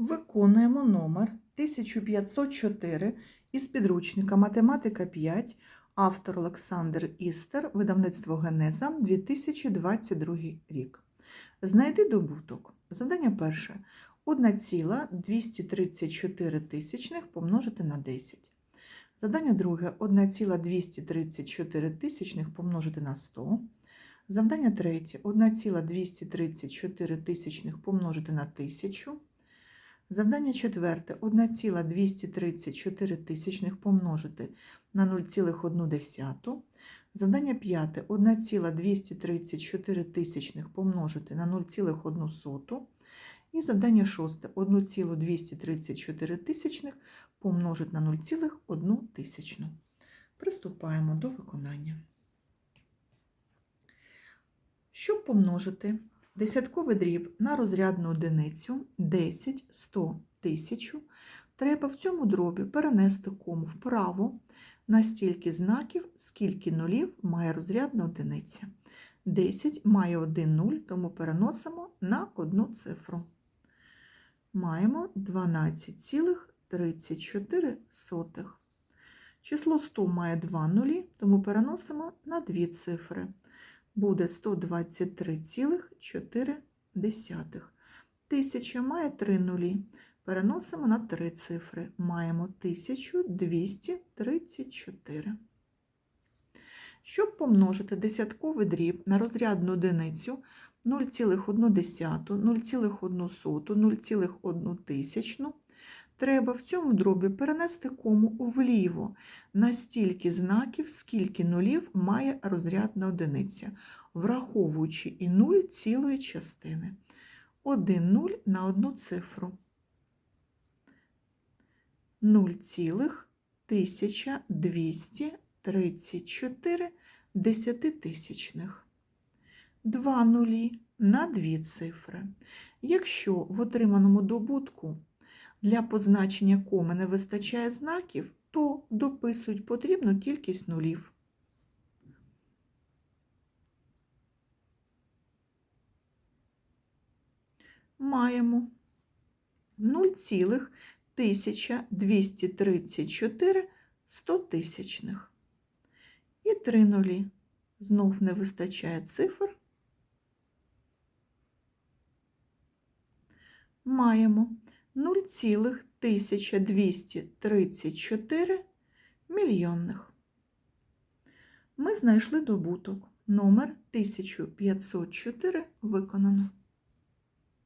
Виконуємо номер 1504 із підручника Математика 5, автор Олександр Істер, видавництво Генеза, 2022 рік. Знайди добуток. Завдання перше. 1,234 тисячних помножити на 10. Завдання друге. 1,234 тисячних помножити на 100. Завдання третє. 1,234 тисячних помножити на 1000. Завдання четверте. 1,234 тисячних помножити на 0,1. Завдання п'яте. 1,234 тисячних помножити на 0,1. І завдання шосте. 1,234 тисячних помножити на 0,1 тисячну. Приступаємо до виконання. Щоб помножити десятковий дріб на розрядну одиницю 10, 100, 1000, треба в цьому дробі перенести кому вправо на стільки знаків, скільки нулів має розрядна одиниця. 10 має 1 нуль, тому переносимо на одну цифру. Маємо 12,34. Число 100 має 2 нулі, тому переносимо на дві цифри буде 123,4. Тисяча має 3 нулі. Переносимо на 3 цифри. Маємо 1234. Щоб помножити десятковий дріб на розрядну одиницю 0,1, 0,1, 0,1 тисячну, треба в цьому дробі перенести кому вліво на стільки знаків, скільки нулів має розрядна одиниця, враховуючи і 0 цілої частини. 1 нуль на одну цифру. 0,1234 десятитисячних. 2 нулі на дві цифри. Якщо в отриманому добутку для позначення коми не вистачає знаків, то дописують потрібну кількість нулів. Маємо 0,1234 стотисячних. І три нулі. Знов не вистачає цифр. Маємо 0,1234 мільйонних. Ми знайшли добуток. Номер 1504 виконано.